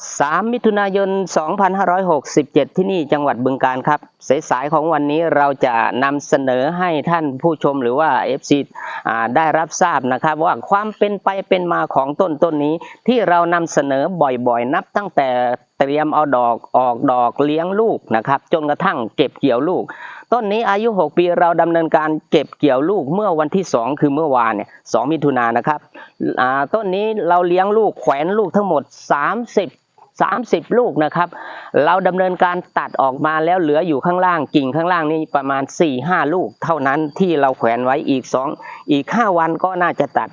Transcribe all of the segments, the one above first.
3 มิถุนายน 2567 ที่นี่จังหวัดบึงการครับ สายๆของวันนี้เราจะนำเสนอให้ท่านผู้ชมหรือว่า FC อ่าได้รับทราบนะครับ ว่าความเป็นไปเป็นมาของต้นต้นนี้ ที่เรานำเสนอบ่อยๆ นับตั้งแต่เตรียมเอาดอกออกดอกเลี้ยงลูกนะครับ จนกระทั่งเก็บเกี่ยวลูก ต้นนี้อายุ 6 ปีเราดำเนินการเก็บเกี่ยวลูกเมื่อวันที่ 2 คือเมื่อวานเนี่ย2มิถุนายนนะครับต้นนี้เราเลี้ยงลูกแขวนลูกทั้งหมด 30 30 ลูกนะครับ เราดำเนินการตัดออกมาแล้วเหลืออยู่ข้างล่างกิ่งข้างล่างนี่ประมาณ 4-5 ลูก เท่านั้นที่เราแขวนไว้อีก 2 อีก 5 วันก็น่าจะตัด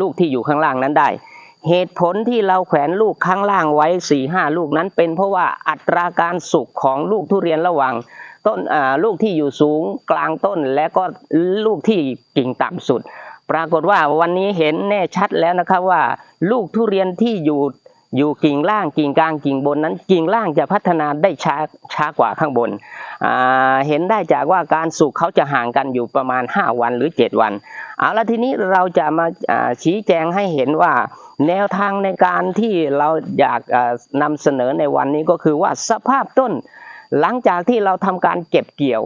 ลูกที่อยู่ข้างล่างนั้นได้ เหตุผลที่เราแขวนลูกข้างล่างไว้4ี่ห้าลูกนั้น เป็นเพราะว่าอัตราการสุกของลูกทุเรียนระหว่างต้นลูกที่อยู่สูงกลางต้นและก็ลูกที่กิ่งต่ำสุด ปรากฏว่าวันนี้เห็นแน่ชัดแล้วนะครับว่า ลูกทุเรียนที่อยู่ อยู่กิ่งล่างกิ่งกลางกิ่งบนนั้น กิ่งล่างจะพัฒนาได้ช้าช้ากว่าข้างบน เห็นได้จากว่าการสุกเขาจะห่างกันอยู่ประมาณ 5 วันหรือ 7 วัน เอาละทีนี้เราจะมาชี้แจงให้เห็นว่า แนวทางในการที่เราอยากนำเสนอในวันนี้ก็คือว่าสภาพต้น หลังจากที่เราทำการเก็บเกี่ยว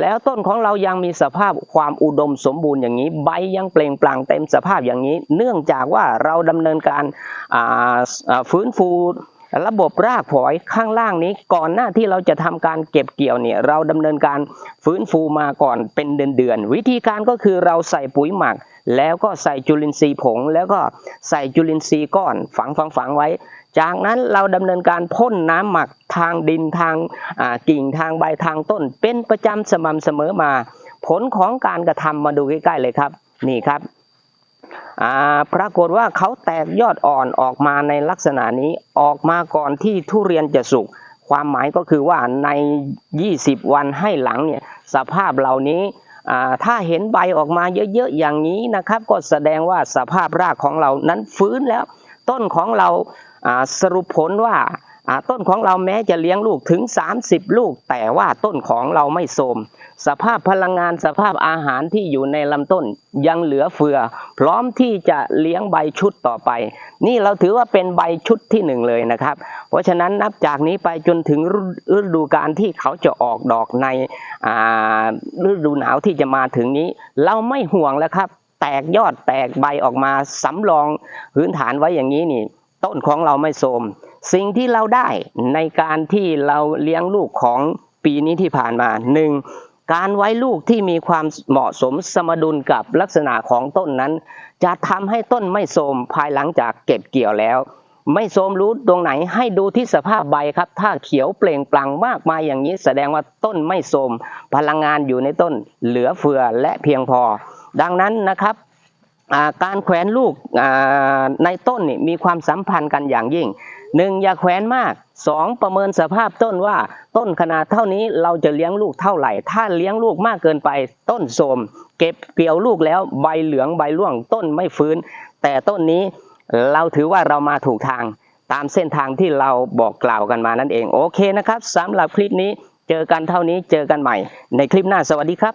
แล้วต้นของเรายังมีสภาพความอุดมสมบูรณ์อย่างนี้ ใบยังเปล่งปลั่งเต็มสภาพอย่างนี้ เนื่องจากว่าเราดำเนินการฟื้นฟูระบบรากฝอยข้างล่างนี้ก่อนหน้าที่เราจะทำการเก็บเกี่ยวเนี่ยเราดำเนินการฟื้นฟูมาก่อนเป็นเดือนๆวิธีการก็คือเราใส่ปุ๋ยหมัก แล้วก็ใส่จุลินทรีย์ผง แล้วก็ใส่จุลินทรีย์ก้อนฝังฝังฝังไว้ จากนั้นเราดำเนินการพ่นน้ำหมักทางดินทางกิ่งทางใบทางต้น เป็นประจำสม่ำเสมอมา ผลของการกระทำมาดูใกล้ๆเลยครับ นี่ครับปรากฏว่าเขาแตกยอดอ่อนออกมาในลักษณะนี้ออกมาก่อนที่ทุเรียนจะสุกความหมายก็คือว่าใน 20 วันให้หลังเนี่ยสภาพเหล่านี้ถ้าเห็นใบออกมาเยอะๆอย่างนี้นะครับ ก็แสดงว่าสภาพรากของเรานั้นฟื้นแล้ว ต้นของเราสรุปผลว่าต้นของเราแม้จะเลี้ยงลูกถึง 30 ลูก แต่ว่าต้นของเราไม่โทรมสภาพพลังงานสภาพอาหารที่อยู่ในลำต้นยังเหลือเฟือ พร้อมที่จะเลี้ยงใบชุดต่อไป นี่เราถือว่าเป็นใบชุดที่หนึ่งเลยนะครับ เพราะฉะนั้นนับจากนี้ไปจนถึงฤดูการที่เขาจะออกดอกในฤดูหนาวที่จะมาถึงนี้ เราไม่ห่วงแล้วครับ แตกยอดแตกใบออกมาสำรองพื้นฐานไว้อย่างนี้นี่ ต้นของเราไม่โทมสิ่งที่เราได้ในการที่เราเลี้ยงลูกของปีนี้ที่ผ่านมาหนึ่งการไว้ลูกที่มีความเหมาะสมสมดุลกับลักษณะของต้นนั้น จะทำให้ต้นไม่โทมภายหลังจากเก็บเกี่ยวแล้ว ไม่โทมรู้ตรงไหนให้ดูที่สภาพใบครับ ถ้าเขียวเปล่งปลั่งมากมายอย่างนี้ แสดงว่าต้นไม่โทมพลังงานอยู่ในต้นเหลือเฟือและเพียงพอ ดังนั้นนะครับการแขวนลูกในต้นนี่มีความสัมพันธ์กันอย่างยิ่งหนึ่งอย่าแขวนมากสองประเมินสภาพต้นว่าต้นขนาดเท่านี้เราจะเลี้ยงลูกเท่าไหร่ ถ้าเลี้ยงลูกมากเกินไปต้นโทมเก็บเกี่ยวลูกแล้วใบเหลืองใบร่วงต้นไม่ฟื้น แต่ต้นนี้เราถือว่าเรามาถูกทางตามเส้นทางที่เราบอกกล่าวกันมานั่นเองโอเคนะครับสำหรับคลิปนี้เจอกันเท่านี้เจอกันใหม่ ในคลิปหน้าสวัสดีครับ